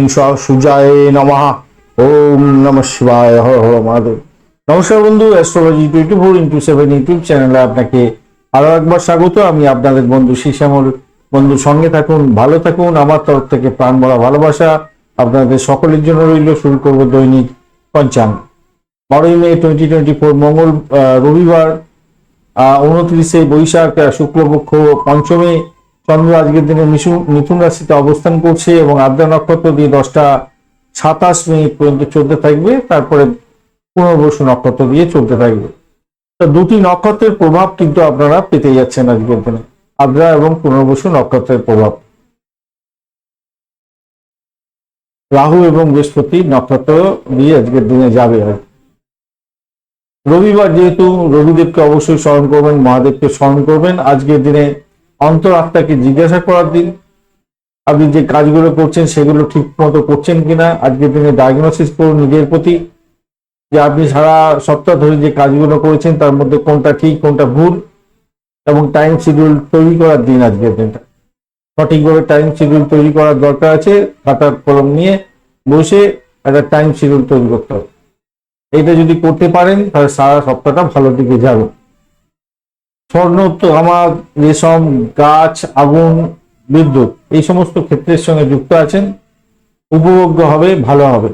ওং সুজায় নমঃ ওম নম শিবায় হর হর মহাদেব নমস্কার বন্ধু astrology twenty four into seven YouTube চ্যানেলে আপনাকে আরও একবার স্বাগত। আমি আপনাদের বন্ধু শ্যামল বন্ধু, সঙ্গে থাকুন, ভালো থাকুন, আমার তরফ থেকে প্রাণ ভরা ভালোবাসা আপনাদের সকলের জন্য রইল। শুরু করব দৈনিক পঞ্চাঙ্গ। বারোই মে টোয়েন্টি টোয়েন্টি ফোর মঙ্গল রবিবার উনত্রিশে বৈশাখ শুক্লপক্ষ, পঞ্চমী চন্দ্র আজকের দিনে মিথুন রাশিতে অবস্থান করছে এবং আদ্রা নক্ষত্র দিয়ে দশটা সাতাশ মিনিট পর্যন্ত চলতে থাকবে, তারপরে পুনর্বসু নক্ষত্র দিয়ে চলতে থাকবে। দুটি নক্ষত্রের প্রভাব কিন্তু আপনারা পেতে যাচ্ছেন আজকের দিনে আদ্রা এবং পুনর্বসু নক্ষত্রের প্রভাব। রাহু এবং বৃহস্পতি নক্ষত্র দিয়ে আজকের দিনে যাবে আর রবিবার যেহেতু রবিদেবকে অবশ্যই স্মরণ করবেন, মহাদেবকে স্মরণ করবেন, আজকের দিনে অন্তর আত্মাকে জিজ্ঞাসা করার দিন, আপনি যে কাজগুলো করছেন সেগুলো ঠিক মতো করছেন কিনা আজকের দিনে ডায়াগনোসিস করুন নিজের প্রতি, যে আপনি সারা সপ্তাহ ধরে যে কাজগুলো করেছেন তার মধ্যে কোনটা ঠিক, কোনটা ভুল, এবং টাইম শিডিউল তৈরি করার দিন আজকের দিনটা। সঠিকভাবে টাইম শিডিউল তৈরি করার দরকার আছে খাতার কলম নিয়ে বসে একটা টাইম শিডিউল তৈরি করতে হবে। এটা যদি করতে পারেন, তাহলে সারা সপ্তাহটা ভালো দিকে যাবে। স্বর্ণ আমার রেশম, গাছ, আগুন, বিদ্যুৎ এই সমস্ত ক্ষেত্রের সঙ্গে যুক্ত আছেন। উপভোগ্য হবে, ভালো হবে।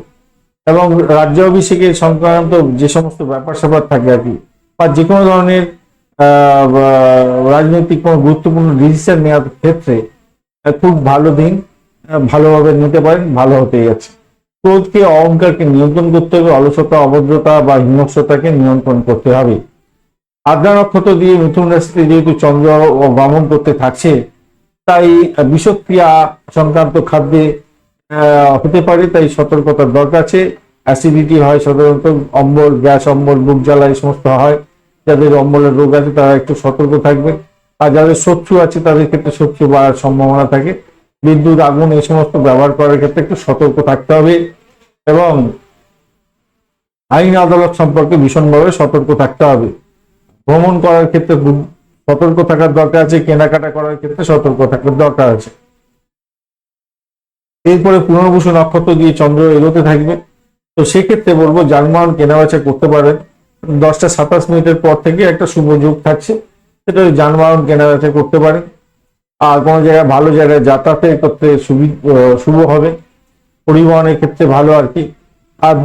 এবং রাজ্য অভিষেকের সংক্রান্ত যে সমস্ত ব্যাপার স্যাপার থাকে আর কি, বা যে কোনো ধরনের রাজনৈতিক কোনো গুরুত্বপূর্ণ ডিসিশন নেওয়ার ক্ষেত্রে খুব ভালো দিন ভালোভাবে নিতে পারেন, ভালো হতে যাচ্ছে। ক্রোধকে, অহংকারকে নিয়ন্ত্রণ করতে হবে, অলসতা, অভদ্রতা বা হিংস্রতাকে নিয়ন্ত্রণ করতে হবে। আদ্রা নক্ষত্র দিয়ে মিথুন রাশিতে যেহেতু চন্দ্র ভ্রমণ করতে থাকছে, তাই বিষক্রিয়া সংক্রান্ত খাদ্যে হতে পারে, তাই সতর্কতার দরকার আছে। অ্যাসিডিটি হয় সাধারণত, অম্বল, গ্যাস, অম্বল বুক জ্বালা, এই সমস্ত হয়। যাদের অম্বলের রোগ আছে, তারা একটু সতর্ক থাকবে। আর যাদের শত্রু আছে, তাদের ক্ষেত্রে শত্রু বাড়ার সম্ভাবনা থাকে। বিদ্যুৎ, আগুন, এই সমস্ত ব্যবহার করার ক্ষেত্রে একটু সতর্ক থাকতে হবে। এবং আইন আদালত সম্পর্কে ভীষণভাবে সতর্ক থাকতে হবে। ভ্রমণ করার ক্ষেত্রে সতর্ক থাকার দরকার আছে, কেনাকাটা করার ক্ষেত্রে সতর্ক থাকার দরকার আছে। এরপরে পুনর্বসু নক্ষত্র দিয়ে চন্দ্র এগোতে থাকবে। তো সেক্ষেত্রে বলব যানবাহন কেনাবেচা করতে পারেন দশটা সাতাশ মিনিটের পর থেকে একটা শুভ যোগ থাকছে। সেটা যানবাহন কেনাবেচা করতে পারেন। আর কোনো জায়গায় ভালো জায়গায় যাতায়াতের সুবি- শুভ হবে। পরিবহনের ক্ষেত্রে ভালো আর কি। আর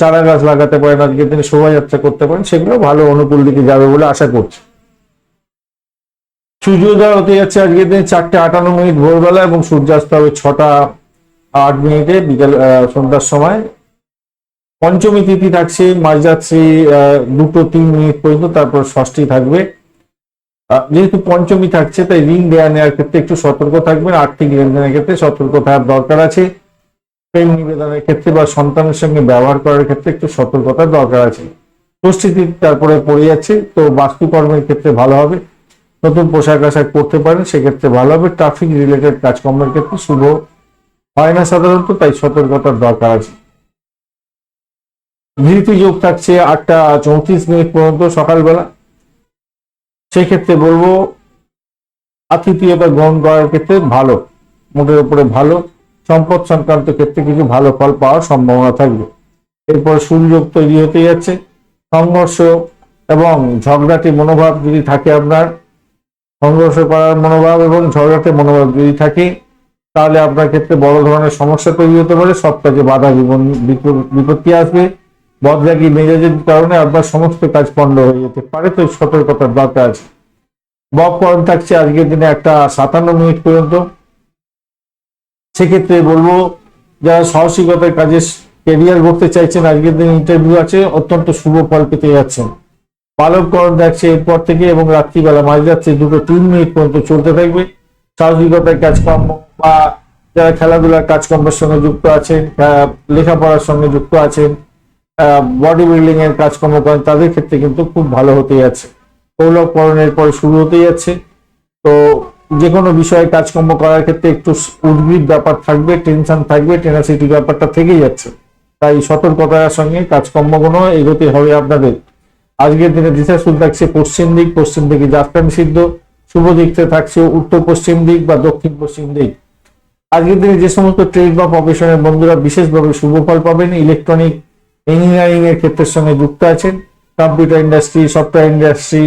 চারা গাছ লাগাতে পারেন আজকের দিনে শোভাযাত্রা করতে পারেন, সেগুলো ভালো অনুকূল দিকে যাবে বলে আশা করছি। সূর্যোদয় হতে যাচ্ছে আজকের দিনে চারটে আটান্ন মিনিট ভোরবেলা এবং সূর্যাস্ত হবে ছটা আট মিনিটে বিকেল সন্ধ্যার সময়। পঞ্চমী তিথি থাকছে, মাঝরাত্রি দুটো তিন মিনিট পর্যন্ত, তারপর ষষ্ঠী থাকবে। যেহেতু পঞ্চমী থাকছে, তাই ঋণ দেওয়া নেওয়ার ক্ষেত্রে একটু সতর্ক থাকবেন, আর্থিক লেনদেনের ক্ষেত্রে সতর্ক থাকার দরকার আছে। প্রেম নিবেদনের ক্ষেত্রে বা সন্তানের সঙ্গে ব্যবহার করার ক্ষেত্রে একটু সতর্কতার দরকার আছে। তিথি তারপরে পড়ে যাচ্ছে, তো বাস্তুকর্মের ক্ষেত্রে ভালো হবে। নতুন পোশাক আশাক করতে পারেন, সেক্ষেত্রে ভালো হবে। ট্রাফিক রিলেটেড কাজকর্মের ক্ষেত্রে শুভ হয় না সাধারণত, তাই সতর্কতার দরকার আছে। ধৃতি যোগ থাকছে আটটা চৌত্রিশ মিনিট পর্যন্ত সকালবেলা। সেক্ষেত্রে বলব, আতিথিয়তা গ্রহণ করার ক্ষেত্রে ভালো মোটের উপরে ভালো। সম্পদ সংক্রান্ত ক্ষেত্রে কিছু ভালো ফল পাওয়ার সম্ভাবনা থাকবে। এরপর সুযোগ তৈরি হতে যাচ্ছে। সংঘর্ষ এবং ঝগড়াটে মনোভাব যদি থাকে আপনার, সংঘর্ষ করার মনোভাব এবং ঝগড়াটে মনোভাব যদি থাকে, তাহলে আপনার ক্ষেত্রে বড় ধরনের সমস্যা তৈরি হতে পারে। সব কাজে বাধা বিপত্তি আসবে। বদলাগি মেজাজের কারণে আপনার সমস্ত কাজ পণ্ড হয়ে যেতে পারে। তো সতর্কতার দরকার আছে। বক করণ থাকছে আজকের দিনে একটা সাতান্ন মিনিট পর্যন্ত। সেক্ষেত্রে বলব, যারা সাহসিকতার কাজে কেরিয়ার করতে চাইছেন, আজকের দিন ইন্টারভিউ আছে, অত্যন্ত শুভ ফল পেতে যাচ্ছেন। বালককরণ দেখছে এরপর থেকে এবং রাত্রিবেলা মাঝরাত্রি দুটো তিন মিনিট পর্যন্ত চলতে থাকবে। সাহসিকতার কাজকর্ম বা যারা খেলাধুলার কাজকর্মের সঙ্গে যুক্ত আছেন লেখাপড়ার সঙ্গে যুক্ত আছেন বডি বিল্ডিং এর কাজকর্ম করেন, তাদের ক্ষেত্রে কিন্তু খুব ভালো হতে যাচ্ছে। কৌলভকরণের পরে শুরু হতে যাচ্ছে। তো যে কোনো বিষয়ে কাজকর্ম করার ক্ষেত্রে একটু উদ্ভিদ ব্যাপার থাকবে টেনশন থাকবে টেনাসিটি ব্যাপারটা থেকেই যাচ্ছে। তাই সতর্কতার সঙ্গে কাজকর্মগুলো এগোতে হবে আপনাদের। আজকের দিনে দিশা শুরু থাকছে পশ্চিম দিক, পশ্চিম দিকে যাত্রা নিষিদ্ধ। শুভ দিকতে থাকছে উত্তর পশ্চিম দিক বা দক্ষিণ পশ্চিম দিক। আজকের দিনে যে সমস্ত ট্রেড বা প্রফেশনের বন্ধুরা বিশেষভাবে শুভ ফল পাবেন ইলেকট্রনিক ইঞ্জিনিয়ারিং এর ক্ষেত্রের সঙ্গে যুক্ত আছেন। Computer industry software industry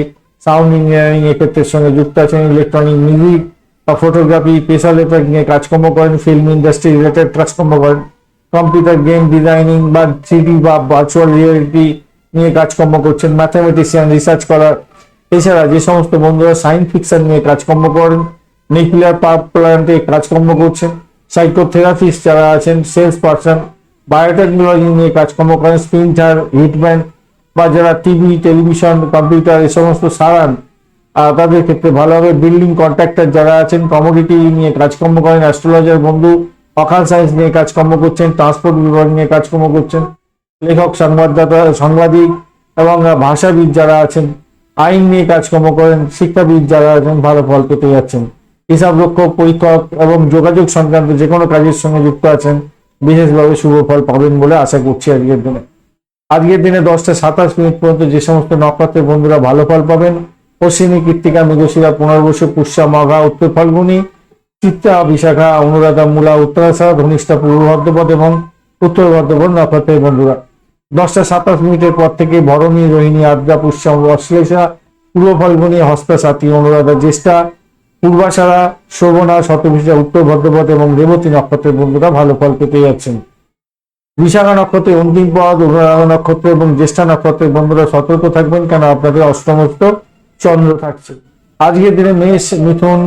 sound engineering এর ক্ষেত্রের সঙ্গে যুক্ত আছেন ইলেকট্রনিক মিউজিক বা ফটোগ্রাফি স্পেশাল এফেক্ট নিয়ে কাজকর্ম করেন ফিল্ম ইন্ডাস্ট্রি রিলেটেড কাজকর্ম করেন কম্পিউটার গেম ডিজাইনিং বা থ্রিডি বা ভার্চুয়াল রিয়েলিটি নিয়ে কাজকর্ম করছেন ম্যাথামেটিশিয়ান রিসার্চ করার। এছাড়া যে সমস্ত বন্ধুরা সায়েন্স ফিকশন নিয়ে কাজকর্ম করেন নিউক্লিয়ার পাওয়ার প্ল্যান্টে কাজকর্ম করছেন সাইকোথেরাপিস্ট যারা আছেন সেলস পার্সন বায়োটেকনোলজি নিয়ে কাজকর্ম করেন প্রিন্টার হিটম্যান বা যারা টিভি, টেলিভিশন, কম্পিউটার এই সমস্ত সারান তাদের ক্ষেত্রে ভালো হবে। বিল্ডিং কন্ট্রাক্টর যারা আছেন কমোডিটি নিয়ে কাজকর্ম করেন অ্যাস্ট্রোলজার বন্ধু, অকাল সায়েন্স নিয়ে কাজকর্ম করছেন ট্রান্সপোর্ট বিভাগ নিয়ে কাজকর্ম করছেন, লেখক, সংবাদদাতা, সাংবাদিক এবং ভাষাবিদ যারা আছেন, আইন নিয়ে কাজকর্ম করেন, শিক্ষাবিদ যারা আছেন, ভালো ফল পেতে যাচ্ছেন। হিসাব রক্ষক, পরীক্ষক এবং যোগাযোগ সংক্রান্ত যে কোনো কাজের সঙ্গে যুক্ত আছেন, বিশেষভাবে শুভ ফল পাবেন বলে আশা করছি আজকের দিনে। আজকের দিনে দশটা সাতাশ মিনিট পর্যন্ত যে সমস্ত নক্ষত্রের বন্ধুরা ভালো ফল পাবেন অশ্বিনী কৃত্তিকা মৃগশিরা, পুনর্বসু, পুষ্যা, মঘা, উত্তর ফাল্গুনী চিত্তা বিশাখা, অনুরাধা, মূলা উত্তরাষাঢ় ধনিষ্ঠা পূর্ব ভদ্রপদ এবং উত্তর ভদ্রপদ নক্ষত্রের বন্ধুরা। দশটা সাতাশ মিনিটের পর থেকে ভরণী, রোহিণী, আদ্রা, পুষ্যা, অশ্লেষা, পূর্ব ফাল্গুনী হস্তা অনুরাধা, জ্যেষ্ঠা, পূর্বাশারা, শোভনা, শতভিষা, উত্তর ভদ্রপদ এবং রেবতী নক্ষত্রের বন্ধুরা ভালো ফল পেতে যাচ্ছেন। বিশাখা নক্ষত্রে অন্তিম পদ অনুরাধা নক্ষত্র এবং জ্যেষ্ঠা নক্ষত্রের বন্ধুরা সতর্ক থাকবেন কেন? আপনাদের অষ্টমস্ত চন্দ্র থাকছে। আজকের দিনে মেষ, মিথুন,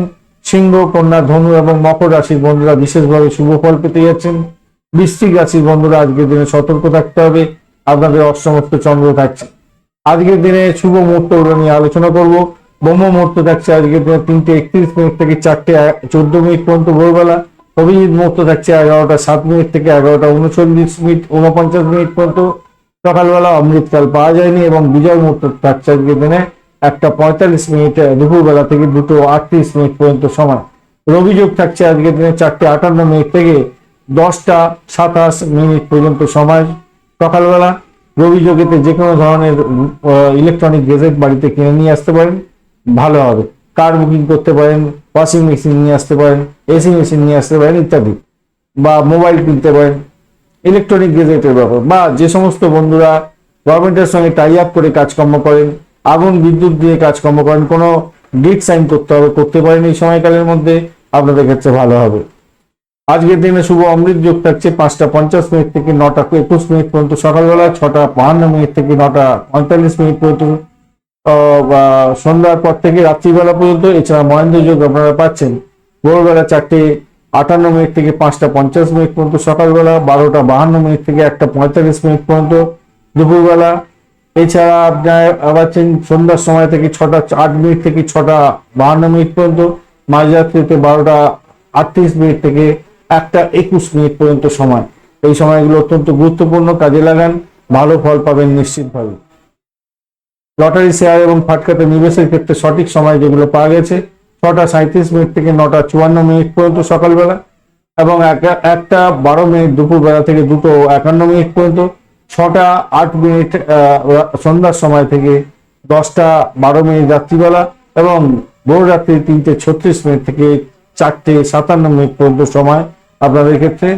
সিংহ, কন্যা, ধনু এবং মকর রাশির বন্ধুরা বিশেষভাবে শুভ ফল পেতে যাচ্ছেন। বৃশ্চিক রাশির বন্ধুরা আজকের দিনে সতর্ক থাকতে হবে। আপনাদের অষ্টমস্ত চন্দ্র থাকছে। আজকের দিনে শুভ মুহূর্তগুলো নিয়ে আলোচনা করব। ব্রহ্ম মুহূর্ত থাকছে আজকের দিনে তিনটে একত্রিশ মিনিট থেকে চারটে চোদ্দ মিনিট পর্যন্ত ভোরবেলা। অভিজিৎ মুহূর্ত থাকছে এগারোটা সাত মিনিট থেকে এগারোটা উনচল্লিশ মিনিট, উনপঞ্চাশ মিনিট পর্যন্ত। সকালবেলা অমৃতকাল পাওয়া যায়নি এবং বিজয় মুহূর্ত থাকছে আজকের দিনে একটা পঁয়তাল্লিশ মিনিট, দুপুরবেলা থেকে দুটো আটত্রিশ মিনিট পর্যন্ত সময় রবি যোগ থাকছে আজকের দিনে চারটে আটান্ন মিনিট থেকে দশটা সাতাশ মিনিট পর্যন্ত সময় সকালবেলা রবি যোগেতে যে কোনো ধরনের ইলেকট্রনিক গেজেট বাড়িতে কিনে নিয়ে আসতে পারেন। ভালো হবে। কার বুকিং করতে পারেন, ওয়াশিং মেশিন নিয়ে আসতে পারেন, এসি মেশিন নিয়ে আসতে পারেন ইত্যাদি, বা মোবাইল কিনতে পারেন, ইলেকট্রনিক গেজেটের ব্যাপার, বা যে সমস্ত বন্ধুরা গভর্নমেন্টের সঙ্গে টাই আপ করে কাজকর্ম করেন, আগুন, বিদ্যুৎ দিয়ে কাজকর্ম করেন, কোনো ডিট সাইন করতে হবে, করতে পারেন এই সময়কালের মধ্যে, আপনাদের ক্ষেত্রে ভালো হবে। আজকের দিনে শুভ অমৃত যোগ থাকছে পাঁচটা পঞ্চাশ মিনিট থেকে নটা একুশ মিনিট পর্যন্ত, সকালবেলা ছটা বাহান্ন মিনিট থেকে নটা পঁয়তাল্লিশ মিনিট পর্যন্ত। সন্ধ্যার পর থেকে রাত্রিবেলা পর্যন্ত, এছাড়া মহেন্দ্র যোগ আপনারা পাচ্ছেন। ভোরবেলা চারটে আটান্ন মিনিট থেকে পাঁচটা পঞ্চাশ মিনিট পর্যন্ত, সকালবেলা বারোটা বাহান্ন মিনিট থেকে একটা পঁয়তাল্লিশ মিনিট পর্যন্ত, দুপুরবেলা। এছাড়া আপনার পাচ্ছেন সন্ধ্যার সময় থেকে ছটা, আট মিনিট থেকে ছটা বাহান্ন মিনিট পর্যন্ত, মাঝরাত্রিতে বারোটা আটত্রিশ মিনিট থেকে একটা একুশ মিনিট পর্যন্ত সময়। এই সময়গুলো অত্যন্ত গুরুত্বপূর্ণ, কাজে লাগান, ভালো ফল পাবেন নিশ্চিতভাবে। লটারি শেয়ার এবং ফাটকাতে নিবেশের ক্ষেত্রে সঠিক সময় যেগুলো পাওয়া গেছে, ছটা সাঁত্রিশ মিনিট থেকে নটা চুয়ান্ন মিনিট পর্যন্ত সকালবেলা এবং একটা- বারো মিনিট দুপুরবেলা থেকে দুটো একান্ন মিনিট পর্যন্ত, ছটা আট মিনিট সন্ধ্যার সময় থেকে দশটা বারো মিনিট রাত্রিবেলা এবং ভোর রাত্রি তিনটে ছত্রিশ মিনিট থেকে চারটে সাতান্ন মিনিট পর্যন্ত সময় আপনাদের ক্ষেত্রে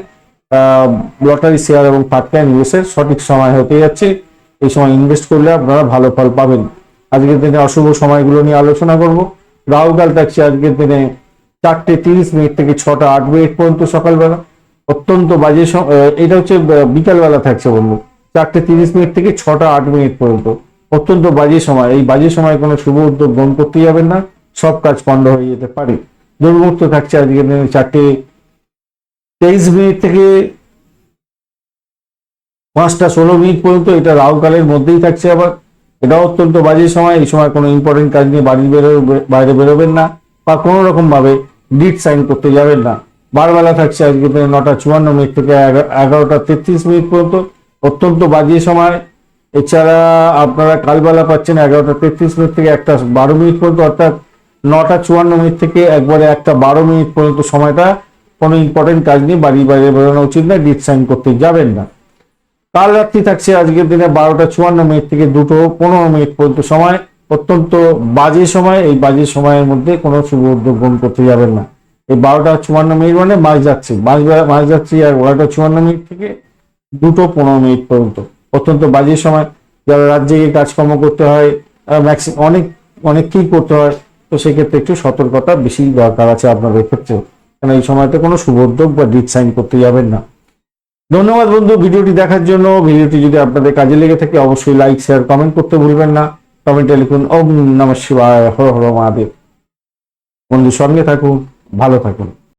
লটারি শেয়ার এবং ফাটকায় নিবেশের সঠিক সময় হতে যাচ্ছে। এই সময় ইনভেস্ট করলে আপনারা ভালো ফল পাবেন। আজকের দিনে অশুভ সময়গুলো নিয়ে আলোচনা করব। রাহুকাল থাকছে আজকের দিনে চারটে তিরিশ মিনিট থেকে ছটা আট মিনিট পর্যন্ত সকালবেলা। অত্যন্ত বাজে এটা হচ্ছে বিকালবেলা থাকছে বন্ধু। চারটে তিরিশ মিনিট থেকে ছটা আট মিনিট পর্যন্ত। অত্যন্ত বাজে সময়। এই বাজে সময় কোনো শুভ উদ্যোগ গ্রহণ করতে যাবেন না। সব কাজ পণ্ড হয়ে যেতে পারে। দুর্মুক্ত থাকছে আজকের দিনে চারটে তেইশ মিনিট থেকে পাঁচটা ষোলো মিনিট পর্যন্ত এটা রাহুকালের মধ্যেই থাকছে আবার। এটা অত্যন্ত বাজে সময়, এই সময় কোনো ইম্পর্টেন্ট কাজ নিয়ে বাড়ি বেরো, বাইরে বেরোবেন না বা কোনো রকমভাবে ডিট সাইন করতে যাবেন না। বারবেলা থাকছে আজকে নটা চুয়ান্ন মিনিট থেকে এগা- এগারোটা তেত্রিশ মিনিট পর্যন্ত। অত্যন্ত বাজে সময়। এছাড়া আপনারা কালবেলা পাচ্ছেন এগারোটা তেত্রিশ মিনিট থেকে একটা বারো মিনিট পর্যন্ত, অর্থাৎ নটা চুয়ান্ন মিনিট থেকে একবারে একটা বারো মিনিট পর্যন্ত সময়টা কোনো ইম্পর্টেন্ট কাজ নিয়ে বাড়ি বাইরে বেরোনো উচিত না ডিট সাইন করতে যাবেন না। কাল রাত্রি থাকছে আজকের দিনে বারোটা চুয়ান্ন মিনিট থেকে দুটো পনেরো মিনিট পর্যন্ত সময়। অত্যন্ত বাজে সময়, এই বাজে সময়ের মধ্যে কোনো শুভ উদ্যোগ গ্রহণ করতে যাবেন না। এই বারোটা চুয়ান্ন মিনিট মানে মাঝ যাচ্ছে মাঝ মাঝ যাচ্ছি আর বারোটা চুয়ান্ন মিনিট থেকে দুটো পনেরো মিনিট পর্যন্ত। অত্যন্ত বাজে সময়। যারা রাজ্যে জেগে কাজকর্ম করতে হয় ম্যাক্সি অনেক অনেক অনেককেই করতে হয়, তো সেক্ষেত্রে একটু সতর্কতা বেশি দরকার আছে আপনাদের ক্ষেত্রে কারণ এই সময়তে কোনো শুভ উদ্যোগ বা ডিট সাইন করতে যাবেন না। ধন্যবাদ বন্ধু, ভিডিওটি দেখার জন্য। ভিডিওটি যদি আপনাদের কাজে লেগে থাকে, অবশ্যই লাইক শেয়ার কমেন্ট করতে ভুলবেন না। কমেন্টে লিখুন, ওম নম শিবায়, হর হর মহাদেব। বন্ধু, সঙ্গে থাকুন, ভালো থাকুন।